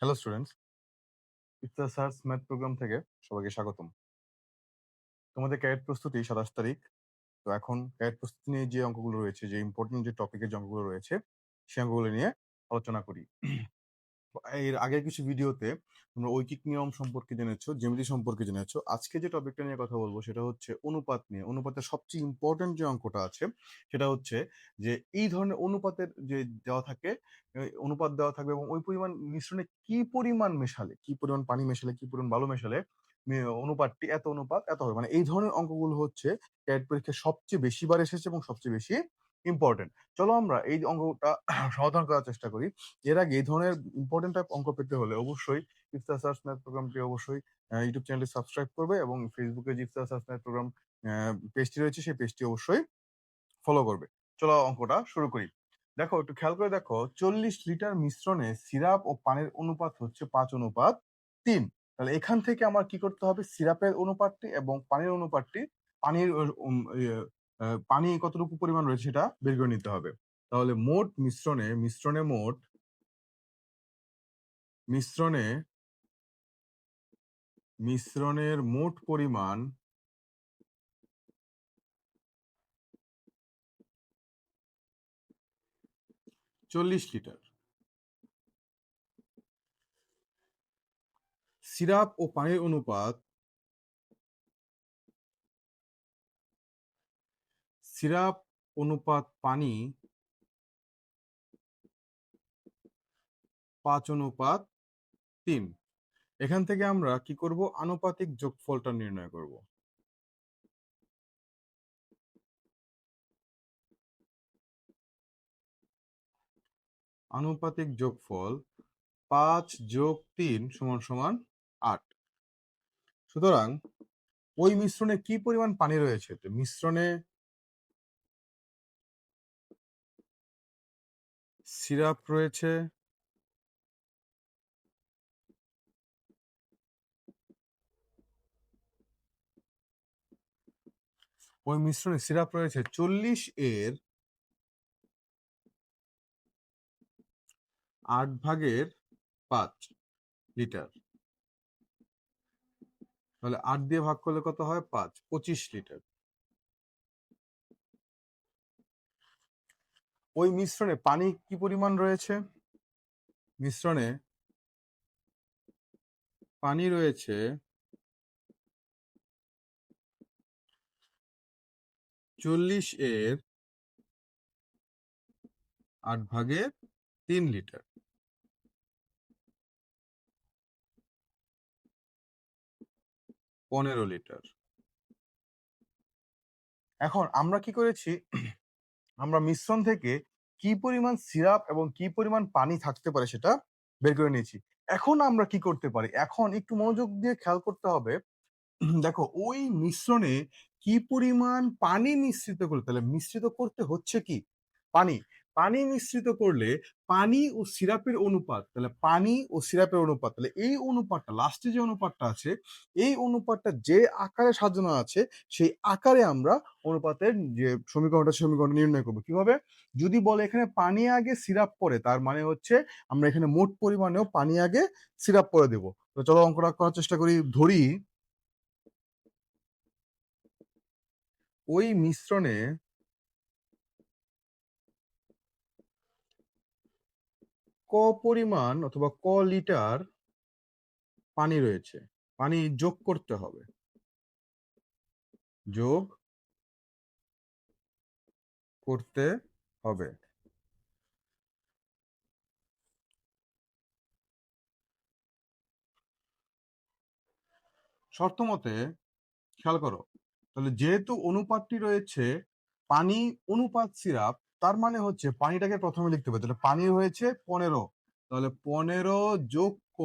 Hello students ইফতার search math program থেকে সবাইকে স্বাগতম। তোমাদের ক্যারেট প্রস্তুতি সাতাশ তারিখ। তো এখন ক্যারেট প্রস্তুতি নিয়ে যে অঙ্কগুলো রয়েছে, যে ইম্পর্টেন্ট যে টপিকের যে অঙ্কগুলো রয়েছে সেই অঙ্কগুলো নিয়ে আলোচনা করি। এর আগের কিছু ভিডিওতে তোমরা ঐকিক নিয়ম সম্পর্কে জেনেছো, জ্যামিতি সম্পর্কে জেনেছো। আজকে যে টপিকটা নিয়ে কথা বলব সেটা হচ্ছে অনুপাত নিয়ে। অনুপাতের সবচেয়ে ইম্পর্টেন্ট যে অঙ্কটা আছে সেটা হচ্ছে যে এই ধরনের অনুপাতের যে দেওয়া থাকে অনুপাত দেওয়া থাকবে এবং ওই পরিমাণ মিশ্রণে কি পরিমাণ মেশালে, কি পরিমাণ পানি মেশালে, কি পরিমাণ বালু মেশালে অনুপাতটি এত অনুপাত, এত হবে। মানে এই ধরনের অঙ্কগুলো হচ্ছে ক্যাট পরীক্ষায় সবচেয়ে বেশি বার এসেছে এবং সবচেয়ে বেশি ইম্পর্টেন্ট চলো আমরা এই অঙ্কটা সমাধান করার চেষ্টা করি। এর আগে এই ধরনের ইম্পর্টেন্ট টাইপ অঙ্ক পেতে হলে অবশ্যই ইফতার সার্চ ম্যাথ প্রোগ্রামটি অবশ্যই ইউটিউব চ্যানেলটি সাবস্ক্রাইব করবে এবং ফেসবুকে যে সার্চ ম্যাথ প্রোগ্রাম পেজটি রয়েছে সেই পেজটি অবশ্যই ফলো করবে। চলো অঙ্কটা শুরু করি। দেখো একটু খেয়াল করে দেখো চল্লিশ লিটার মিশ্রণে সিরাপ ও পানির অনুপাত হচ্ছে পাঁচ অনুপাত তিন। তাহলে এখান থেকে আমার কি করতে হবে? সিরাপের অনুপাতটি এবং পানির অনুপাতটি পানির ইয়ে, পানি কতটুকু পরিমাণ রয়েছে সেটা বের করে নিতে হবে। তাহলে মোট মিশ্রণে মিশ্রণে মোট মিশ্রণে মিশ্রণের মোট পরিমাণ চল্লিশ লিটার। সিরাপ ও পানির অনুপাত সিরাপ অনুপাত পানি পাঁচ অনুপাত তিন। এখান থেকে আমরা কি করব? আনুপাতিক যোগফলটা নির্ণয় করব। আনুপাতিক যোগফল পাঁচ যোগ তিন সমান সমান আট। সুতরাং ওই মিশ্রণে কি পরিমাণ পানি রয়েছে? মিশ্রণে সিরাপ রয়েছে। ওই মিশ্রণে সিরাপ রয়েছে। চল্লিশ এর আট ভাগের পাঁচ লিটার। তাহলে আট দিয়ে ভাগ করলে কত হয়? পাঁচ, পঁচিশ লিটার। ওই মিশ্রণে পানি কি পরিমাণ রয়েছে? মিশ্রণে পানি রয়েছে চল্লিশ এর আট ভাগের তিন লিটার। পনেরো লিটার। এখন আমরা কি করেছি? আমরা মিশ্রণ থেকে কি পরিমাণ সিরাপ এবং কি পরিমাণ পানি থাকতে পারে সেটা বের করে নিয়েছি। এখন আমরা কি করতে পারি? এখন একটু মনোযোগ দিয়ে খেয়াল করতে হবে। দেখো, ওই মিশ্রণে কি পরিমাণ পানি মিশ্রিত করতে তাহলে মিশ্রিত করতে হচ্ছে কি? পানি। পানি মিশ্রিত করলে পানি ও সিরাপের অনুপাত, তাহলে পানি ও সিরাপের অনুপাত, তাহলে এই অনুপাতটা লাস্টে যে অনুপাতটা আছে, এই অনুপাতটা যে আকারে সাজানো আছে, সেই আকারে আমরা অনুপাতের যে সমীকরণটা সমীকরণ নির্ণয় করব। কীভাবে? যদি বলে এখানে পানি আগে সিরাপ পরে তার মানে হচ্ছে আমরা এখানে মোট পরিমাণেও পানি আগে সিরাপ পরে দেবো। তো চলো অঙ্কটা করার চেষ্টা করি, ধরি ওই মিশ্রণে ক পরিমাণ অথবা ক লিটার পানি রয়েছে, পানি যোগ করতে হবে। যোগ করতে হবে। শর্ত মতে খেয়াল করো, তাহলে যেহেতু অনুপাতটি রয়েছে, পানি অনুপাত সিরাপ তার মানে হচ্ছে পানিটাকে প্রথমে লিখতে হবে। তাহলে পানি হয়েছে পনেরো। তাহলে পনেরো যোগ ক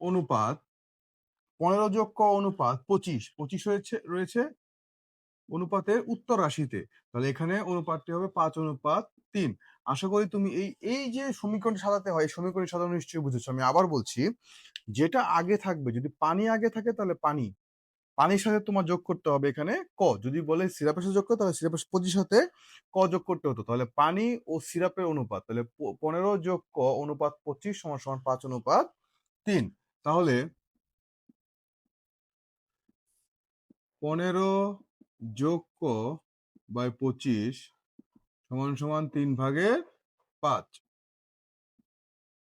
অনুপাত, পনেরো যোগ ক অনুপাত পঁচিশ। পঁচিশ হয়েছে, রয়েছে অনুপাতের উত্তর রাশিতে। তাহলে এখানে অনুপাতটি হবে পাঁচ অনুপাত তিন। আশা করি তুমি এই এই যে সমীকরণ সাজাতে হয় সমীকরণ সাজানো নিশ্চয়ই বুঝেছ। আমি আবার বলছি, যেটা আগে থাকবে, যদি পানি আগে থাকে তাহলে পানি। পানির সাথে তোমার যোগ করতে হবে এখানে ক। যদি বলে সিরাপের সাথে যোগ করতে তাহলে সিরাপের পঁচিশ সাথে ক যোগ করতে হতো। তাহলে পানি ও সিরাপের অনুপাত, তাহলে পনেরো যোগ ক অনুপাত পঁচিশ সমান সমান পাঁচ অনুপাত তিন। তাহলে পনেরো যোগ ক বাই পঁচিশ সমান সমান তিন ভাগের পাঁচ।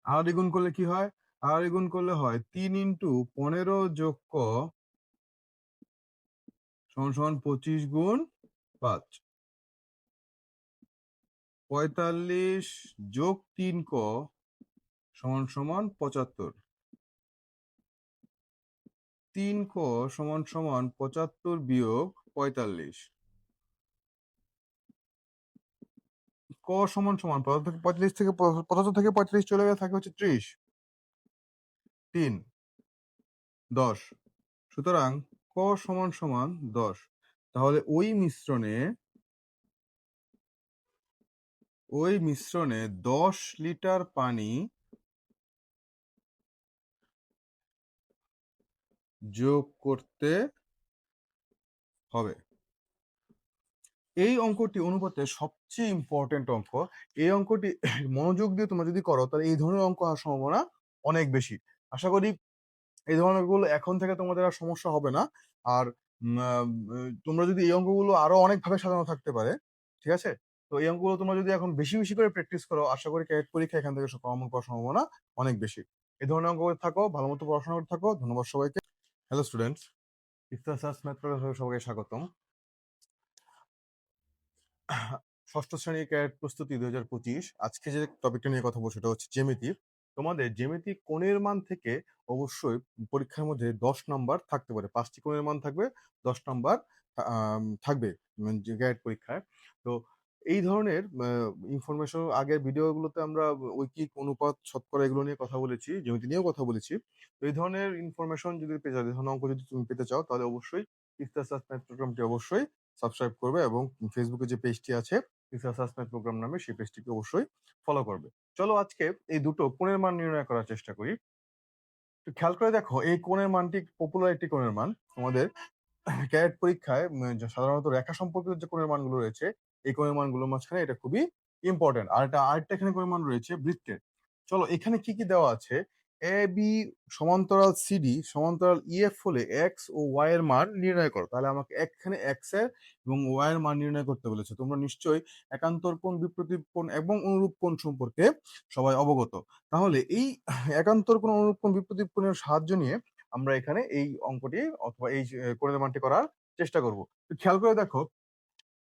আর গুণ করলে কি হয়? আর গুণ করলে হয় তিন ইন্টু পনেরো যোগ ক সমান সমান পঁচিশ গুণ পাঁচ। পঁয়তাল্লিশ যোগ তিন ক সমান সমান পঁচাত্তর। তিন ক সমান সমান পঁচাত্তর বিয়োগ পঁয়তাল্লিশ। ক সমান সমান পঁয়তাল্লিশ থেকে পঁচাত্তর থেকে পঁয়তাল্লিশ চলে গেলে থাকে হচ্ছে ত্রিশ। তিন। দশ। সুতরাং সমান সমান দশ। তাহলে ওই মিশ্রণে ওই মিশ্রণে দশ লিটার পানি যোগ করতে হবে। এই অঙ্কটি অনুপাতে সবচেয়ে ইম্পর্টেন্ট অঙ্ক। এই অঙ্কটি, মনোযোগ দিয়ে তোমরা যদি করো, তাহলে এই ধরনের অঙ্ক হওয়ার সম্ভাবনা অনেক বেশি। আশা করি এই ধরনের অঙ্কগুলো এখন থেকে তোমাদের আর সমস্যা হবে না। আর তোমরা যদি এই অঙ্কগুলো আরও অনেকভাবে সাজানো থাকতে পারে ঠিক আছে? তো এই অঙ্কগুলো তোমরা যদি এখন বেশি বেশি করে প্র্যাকটিস করো আশা করি ক্যারেট পরীক্ষা এখান থেকে কমন করার সম্ভাবনা অনেক বেশি। এই ধরনের অঙ্ক করে থাকো ভালো মতো পড়াশোনা করে থাকো। ধন্যবাদ সবাইকে। হ্যালো স্টুডেন্টস ইফতার সার্চ ম্যাথ সবাইকে স্বাগতম। ষষ্ঠ শ্রেণির ক্যারেট প্রস্তুতি দুই হাজার পঁচিশ। আজকে যে টপিকটা নিয়ে কথা বলছি সেটা হচ্ছে জ্যামিতি তোমাদের জ্যামিতি কোণের মান থেকে অবশ্যই পরীক্ষার মধ্যে দশ নাম্বার থাকতে পারে। পাঁচটি কোণের মান থাকবে, দশ নাম্বার থাকবে ক্যারেট পরীক্ষায়। তো এই ধরনের ইনফরমেশন আগের ভিডিওগুলোতে আমরা ঐকিক অনুপাত, শতকরা এগুলো নিয়ে কথা বলেছি, জ্যামিতি নিয়েও কথা বলেছি। তো এই ধরনের ইনফরমেশন যদি পেতে চাও ধরনের অঙ্ক যদি তুমি পেতে চাও, তাহলে অবশ্যই ইফতার প্রোগ্রামটি অবশ্যই সাবস্ক্রাইব করবে এবং ফেসবুকে যে পেজটি আছে ইফতার সার্চ প্রোগ্রাম নামে সেই পেজটিকে অবশ্যই ফলো করবে। চলো আজকে এই দুটো কোণের মান নির্ণয় করার চেষ্টা করি। একটু খেয়াল করে দেখো, এই কোণের মানটি পপুলার একটি কোণের মান। তোমাদের ক্যারেট পরীক্ষায় সাধারণত রেখা সম্পর্কিত যে কোণের মানগুলো রয়েছে, এই কোণের মানগুলোর মাঝখানে এটা খুবই ইম্পর্টেন্ট আর এটা, আরেকটা এখানে কোণের মান রয়েছে বৃত্তের। চলো এখানে কি কি দেওয়া আছে? এ বি সমান্তরাল সিডি সমান্তরাল ইএফ হলে এক্স ও ওয়াই এর মান নির্ণয় করো। তাহলে আমাকে এখানে এক্সের এবং ওয়াই এর মান নির্ণয় করতে বলেছে। তোমরা নিশ্চয়ই একান্তর কোণ বিপ্রতীপ কোণ এবং অনুরূপ কোণ সম্পর্কে সবাই অবগত। তাহলে এই একান্তর কোণ, অনুরূপ কোণ বিপ্রতীপ কোণের সাহায্য নিয়ে আমরা এখানে এই অঙ্কটি অথবা এই কোণের মানটি করার চেষ্টা করব। খেয়াল করে দেখো,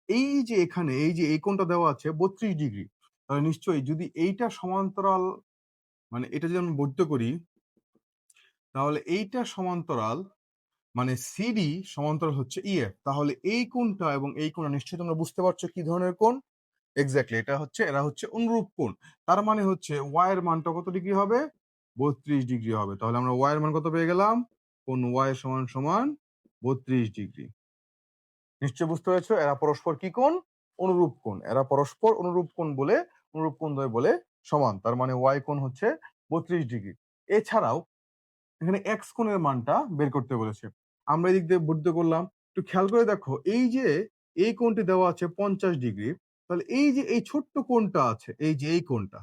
এই যে এখানে, এই যে এই কোণটা দেওয়া আছে বত্রিশ ডিগ্রি। নিশ্চয়ই যদি এইটা সমান্তরাল মানে এটা যদি আমি বৈধ করি, তাহলে এইটা সমান্তরাল মানে সিডি সমান্তরাল হচ্ছে ইএফ তাহলে এই কোণটা এবং এই কোণটা নিশ্চয়ই তোমরা বুঝতে পারছ কি ধরনের কোণ? এক্স্যাক্টলি এটা হচ্ছে, এরা হচ্ছে অনুরূপ কোণ। তার মানে হচ্ছে ওয়াই এর মানটা কত ডিগ্রি হবে? বত্রিশ ডিগ্রি হবে। তাহলে আমরা ওয়াই এর মান কত পেয়ে গেলাম? কোন ওয়াই সমান সমান বত্রিশ ডিগ্রি। নিশ্চয় বুঝতে পেরেছ? এরা পরস্পর কি কোণ? অনুরূপ কোণ। এরা পরস্পর অনুরূপ কোণ বলে, অনুরূপ কোণ বলে সমান, তার মানে ওয়াই কোণ হচ্ছে বত্রিশ ডিগ্রি। এছাড়াও এখানে এক্স কোণের মানটা বের করতে বলেছে। আমরা এদিক দিয়ে বুদ্ধ করলাম। একটু খেয়াল করে দেখো, এই যে এই কোণটি দেওয়া আছে পঞ্চাশ ডিগ্রি, তাহলে এই যে এই ছোট্ট কোণটা আছে, এই যে এই কোণটা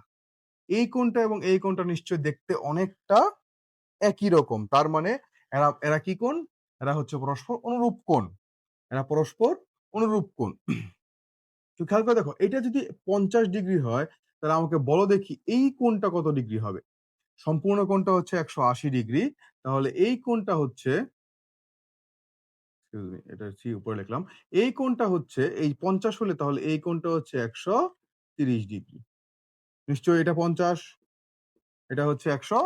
এই কোণটা এবং এই কোণটা নিশ্চয় দেখতে অনেকটা একই রকম। তার মানে এরা এরা কি কোণ? এরা হচ্ছে পরস্পর অনুরূপ কোণ। এরা পরস্পর অনুরূপ কোণ। তো খেয়াল করে দেখো, এটা যদি পঞ্চাশ ডিগ্রি হয় তাহলে আমাকে বলো দেখি এই কোণটা কত ডিগ্রি হবে? সম্পূর্ণ কোণটা হচ্ছে একশো আশি ডিগ্রি। তাহলে এই কোণটা হচ্ছে এটা সি উপরে লিখলাম। এই কোণটা হচ্ছে, এই পঞ্চাশ হলে তাহলে এই কোণটা হচ্ছে একশো তিরিশ ডিগ্রি। নিশ্চয়ই এটা পঞ্চাশ? এটা হচ্ছে একশো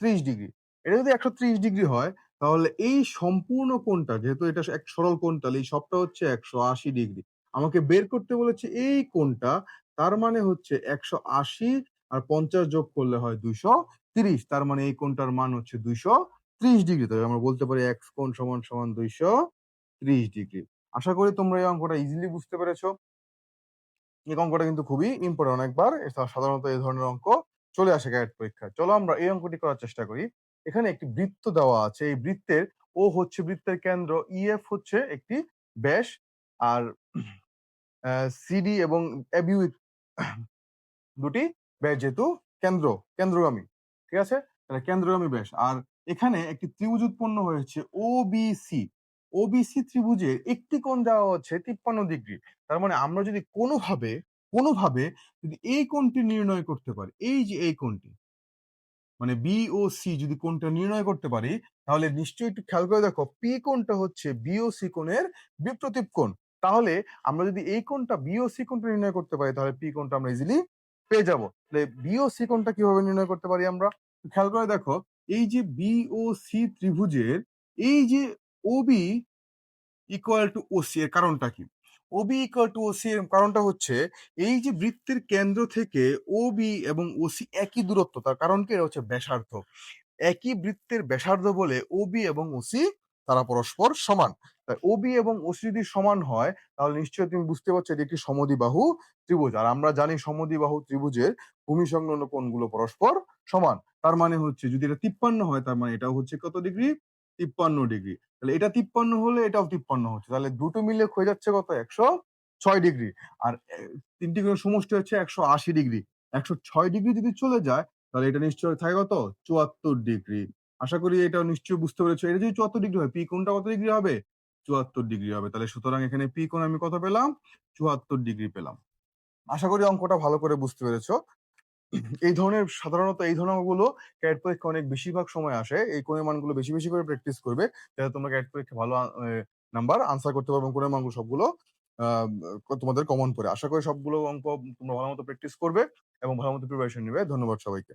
ত্রিশ ডিগ্রি। এটা যদি একশো ত্রিশ ডিগ্রি হয়, তাহলে এই সম্পূর্ণ কোণটা, যেহেতু এটা এক সরল কোণ, তাহলে এই সবটা হচ্ছে একশো আশি ডিগ্রি। আমাকে বের করতে বলেছে এই কোণটা তার মানে হচ্ছে একশো আশি আর পঞ্চাশ যোগ করলে হয় দুইশো তিরিশ। তার মানে এই কোণটার মান হচ্ছে দুইশো ত্রিশ ডিগ্রি। তবে আমরা বলতে পারি এক্স কোণ সমান সমান দুইশো ত্রিশ ডিগ্রি। আশা করি তোমরা এই অঙ্কটা ইজিলি বুঝতে পেরেছ। এই অঙ্কটা কিন্তু খুবই ইম্পর্টেন্ট এটা সাধারণত এই ধরনের অঙ্ক চলে আসে ক্যারেট পরীক্ষায়। চলো আমরা এই অঙ্কটি করার চেষ্টা করি। এখানে একটি বৃত্ত দেওয়া আছে। এই বৃত্তের ও হচ্ছে বৃত্তের কেন্দ্র ইএফ হচ্ছে একটি ব্যাস আর সিডি এবং এবিউ দুটি ব্যাস যেহেতু কেন্দ্র, কেন্দ্রগামী, ঠিক আছে? তাহলে কেন্দ্রগামী ব্যাস। আর এখানে একটি ত্রিভুজ উৎপন্ন হয়েছে ওবিসি ওবিসি ত্রিভুজের একটি কোণ দেওয়া হচ্ছে তিপ্পান্ন ডিগ্রি। তার মানে আমরা যদি কোনোভাবে কোনোভাবে যদি এই কোণটি নির্ণয় করতে পারি, এই যে এই কোণটি মানে বি ও সি যদি কোণটা নির্ণয় করতে পারি, তাহলে নিশ্চয়ই একটু খেয়াল করে দেখো পি কোণটা হচ্ছে বি ও সি কোণের বিপ্রতীপ কোণ। তাহলে আমরা যদি এই কোণটা বি ও সি কোণটা নির্ণয় করতে পারি, তাহলে পি কোণটা আমরা ইজিলি পেয়ে যাব। তাহলে বি ও সি কোণটা কীভাবে নির্ণয় করতে পারি আমরা? খেয়াল করে দেখো, এই যে বি ও সি ত্রিভুজের, এই যে ওবি ইকুয়াল টু ওসি এর কারণটা কি? ওবি ইকুয়াল টু ওসি এর কারণটা হচ্ছে, এই যে বৃত্তের কেন্দ্র থেকে ওবি এবং ওসি একই দূরত্ব, তার কারণ কি? এটা হচ্ছে ব্যাসার্ধ। একই বৃত্তের ব্যাসার্ধ বলে ওবি এবং ওসি তারা পরস্পর সমান। তাই ওবি এবং ওসি যদি সমান হয়, তাহলে নিশ্চয়ই তুমি বুঝতে পারছ এটি একটি সমদ্বিবাহু ত্রিভুজ। আর আমরা জানি সমদিবাহু ত্রিভুজের ভূমি সংলগ্ন কোণগুলো পরস্পর সমান। তার মানে হচ্ছে যদি এটা তিপ্পান্ন হয়, তার মানে এটাও হচ্ছে কত ডিগ্রি? তিপ্পান্ন ডিগ্রি। তাহলে এটা তিপ্পান্ন হলে এটাও তিপ্পান্ন হচ্ছে। তাহলে দুটো মিলে হয়ে যাচ্ছে কত? একশো ছয় ডিগ্রি। আর তিনটি কোণের সমষ্টি হচ্ছে একশো আশি ডিগ্রি। একশো ছয় ডিগ্রি যদি চলে যায়, তাহলে এটা নিশ্চয়ই থাকে কত? চুয়াত্তর ডিগ্রি। আশা করি এটা নিশ্চয়ই বুঝতে পেরেছ। এটা যদি চুয়াত্তর ডিগ্রি হয়, পি কোণটা কত ডিগ্রি হবে? চুয়াত্তর ডিগ্রি হবে। তাহলে সুতরাং এখানে পি কোণ আমি কত পেলাম? চুয়াত্তর ডিগ্রি পেলাম। আশা করি অঙ্কটা ভালো করে বুঝতে পেরেছ। এই ধরনের সাধারণত এই ধরনের অঙ্কগুলো ক্যাট পরীক্ষা অনেক বেশিরভাগ সময় আসে। এই কোণের মানগুলো বেশি বেশি করে প্র্যাকটিস করবে যাতে তোমরা ক্যাট পরীক্ষা ভালো নাম্বার আনসার করতে পারবে কোণের মানগুলো সবগুলো তোমাদের কমন পড়ে আশা করি সবগুলো অঙ্ক তোমরা ভালো মতো প্র্যাকটিস করবে এবং ভালো মতো প্রিপারেশন নেবে। ধন্যবাদ সবাইকে।